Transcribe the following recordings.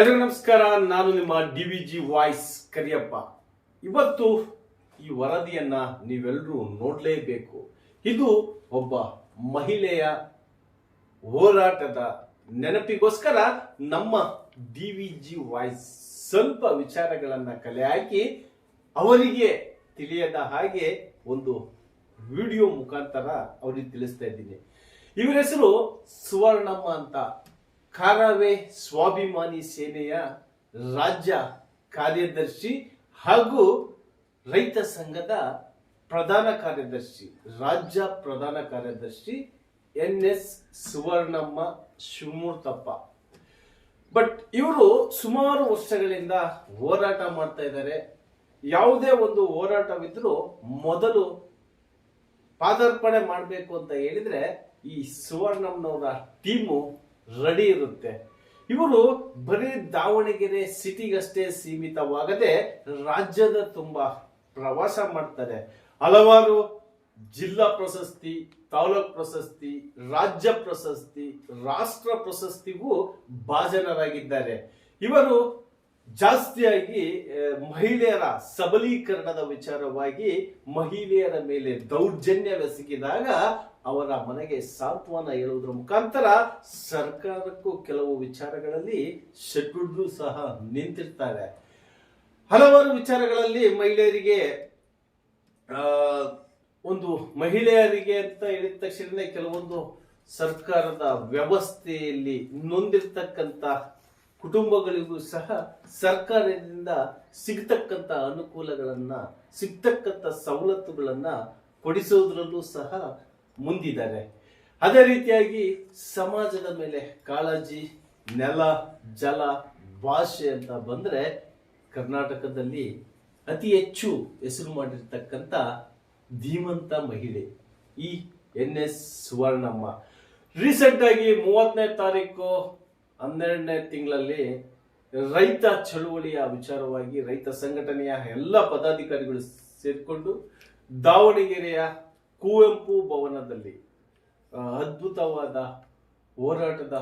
ಎಲ್ರಿಗೂ ನಮಸ್ಕಾರ. ನಾನು ನಿಮ್ಮ D V G voice Kariyappa. ಇವತ್ತು ಈ ವರದಿಯನ್ನ ನೀವೆಲ್ಲರೂ ನೋಡಲೇಬೇಕು. ಇದು ಒಬ್ಬ ಮಹಿಳೆಯ ಹೋರಾಟದ ನೆನಪಿಗೋಸ್ಕರ ನಮ್ಮ ಡಿ ವಿ ಜಿ ವಾಯ್ಸ್ ಸ್ವಲ್ಪ ವಿಚಾರಗಳನ್ನ ಕಲೆ ಹಾಕಿ ಅವರಿಗೆ ತಿಳಿಯದ ಹಾಗೆ ಒಂದು ವಿಡಿಯೋ ಮುಖಾಂತರ ಅವರಿಗೆ ತಿಳಿಸ್ತಾ ಇದ್ದೀನಿ. ಇವರ ಹೆಸರು ಸುವರ್ಣಮ್ಮ ಅಂತ. ಕಾರವೇ ಸ್ವಾಭಿಮಾನಿ ಸೇನೆಯ ರಾಜ್ಯ ಕಾರ್ಯದರ್ಶಿ ಹಾಗೂ ರೈತ ಸಂಘದ ಪ್ರಧಾನ ಕಾರ್ಯದರ್ಶಿ, ರಾಜ್ಯ ಪ್ರಧಾನ ಕಾರ್ಯದರ್ಶಿ N S Suvarnamma Shivamurthappa. But ಇವರು ಸುಮಾರು ವರ್ಷಗಳಿಂದ ಹೋರಾಟ ಮಾಡ್ತಾ ಇದ್ದಾರೆ. ಯಾವುದೇ ಒಂದು ಹೋರಾಟವಿದ್ರೂ ಮೊದಲು ಪಾದಾರ್ಪಣೆ ಮಾಡಬೇಕು ಅಂತ ಹೇಳಿದ್ರೆ ಈ ಸುವರ್ಣಮ್ಮನವರ ಟೀಮು ರೆಡಿ ಇರುತ್ತೆ. ಇವರು ಬರೀ ದಾವಣಗೆರೆ ಸಿಟಿಗಷ್ಟೇ ಸೀಮಿತವಾಗದೆ ರಾಜ್ಯದ ತುಂಬ ಪ್ರವಾಸ ಮಾಡ್ತಾರೆ. ಹಲವಾರು ಜಿಲ್ಲಾ ಪ್ರಶಸ್ತಿ, ತಾಲೂಕ್ ಪ್ರಶಸ್ತಿ, ರಾಜ್ಯ ಪ್ರಶಸ್ತಿ, ರಾಷ್ಟ್ರ ಪ್ರಶಸ್ತಿಗೂ ಭಾಜನರಾಗಿದ್ದಾರೆ. ಇವರು ಜಾಸ್ತಿಯಾಗಿ ಮಹಿಳೆಯರ ಸಬಲೀಕರಣದ ವಿಚಾರವಾಗಿ ಮಹಿಳೆಯರ ಮೇಲೆ ದೌರ್ಜನ್ಯವೆಸಗಿದಾಗ ಅವರ ಮನೆಗೆ ಸಾಂತ್ವನ ಹೇಳುವುದರ ಮುಖಾಂತರ ಸರ್ಕಾರಕ್ಕೂ ಕೆಲವು ವಿಚಾರಗಳಲ್ಲಿ ಶೆಡ್ಯೂಲ್ಗೂ ಸಹ ನಿಂತಿರ್ತಾರೆ. ಹಲವಾರು ವಿಚಾರಗಳಲ್ಲಿ ಮಹಿಳೆಯರಿಗೆ ಒಂದು ಮಹಿಳೆಯರಿಗೆ ಅಂತ ಹೇಳಿದ ತಕ್ಷಣ ಕೆಲವೊಂದು ಸರ್ಕಾರದ ವ್ಯವಸ್ಥೆಯಲ್ಲಿ ನೊಂದಿರ್ತಕ್ಕಂಥ ಕುಟುಂಬಗಳಿಗೂ ಸಹ ಸರ್ಕಾರದಿಂದ ಸಿಗ್ತಕ್ಕಂಥ ಅನುಕೂಲಗಳನ್ನ, ಸಿಗ್ತಕ್ಕಂಥ ಸವಲತ್ತುಗಳನ್ನ ಕೊಡಿಸೋದ್ರಲ್ಲೂ ಸಹ ಮುಂದಿದ್ದಾರೆ. ಅದೇ ರೀತಿಯಾಗಿ ಸಮಾಜದ ಮೇಲೆ ಕಾಳಜಿ, ನೆಲ, ಜಲ, ಭಾಷೆ ಅಂತ ಬಂದ್ರೆ ಕರ್ನಾಟಕದಲ್ಲಿ ಅತಿ ಹೆಚ್ಚು ಹೆಸರು ಮಾಡಿರ್ತಕ್ಕಂಥ ಧೀಮಂತ ಮಹಿಳೆ ಈ ಎನ್ ಎಸ್ ಸುವರ್ಣಮ್ಮ. ರೀಸೆಂಟ್ ಆಗಿ ಮೂವತ್ತನೇ ತಾರೀಕು ಹನ್ನೆರಡನೇ ತಿಂಗಳಲ್ಲಿ ರೈತ ಚಳುವಳಿಯ ವಿಚಾರವಾಗಿ, ರೈತ ಸಂಘಟನೆಯ ಎಲ್ಲ ಪದಾಧಿಕಾರಿಗಳು ಸೇರಿಕೊಂಡು ದಾವಣಗೆರೆಯ ಕುವೆಂಪು ಭವನದಲ್ಲಿ ಅದ್ಭುತವಾದ ಹೋರಾಟದ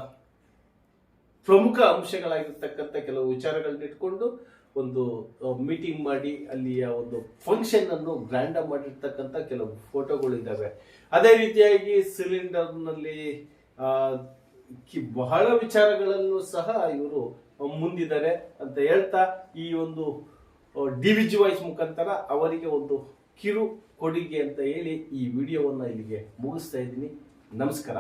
ಪ್ರಮುಖ ಅಂಶಗಳಾಗಿರ್ತಕ್ಕಂಥ ಕೆಲವು ವಿಚಾರಗಳನ್ನ ಇಟ್ಕೊಂಡು ಒಂದು ಮೀಟಿಂಗ್ ಮಾಡಿ ಅಲ್ಲಿಯ ಒಂದು ಫಂಕ್ಷನ್ ಅನ್ನು ಗ್ರ್ಯಾಂಡ್ ಮಾಡಿರ್ತಕ್ಕಂಥ ಕೆಲವು ಫೋಟೋಗಳು ಇದ್ದಾವೆ ಅದೇ ರೀತಿಯಾಗಿ ಸಿಲಿಂಡರ್ನಲ್ಲಿ ಬಹಳ ವಿಚಾರಗಳನ್ನು ಸಹ ಇವರು ಮುಂದಿದ್ದಾರೆ ಅಂತ ಹೇಳ್ತಾ ಈ ಒಂದು ಡಿ ವಿಜಿ ವಾಯ್ಸ್ ಮುಖಾಂತರ ಅವರಿಗೆ ಒಂದು ಕಿರು ಕೊಡುಗೆ ಅಂತ ಹೇಳಿ ಈ ವಿಡಿಯೋವನ್ನು ಇಲ್ಲಿಗೆ ಮುಗಿಸ್ತಾ ಇದ್ದೀನಿ. ನಮಸ್ಕಾರ.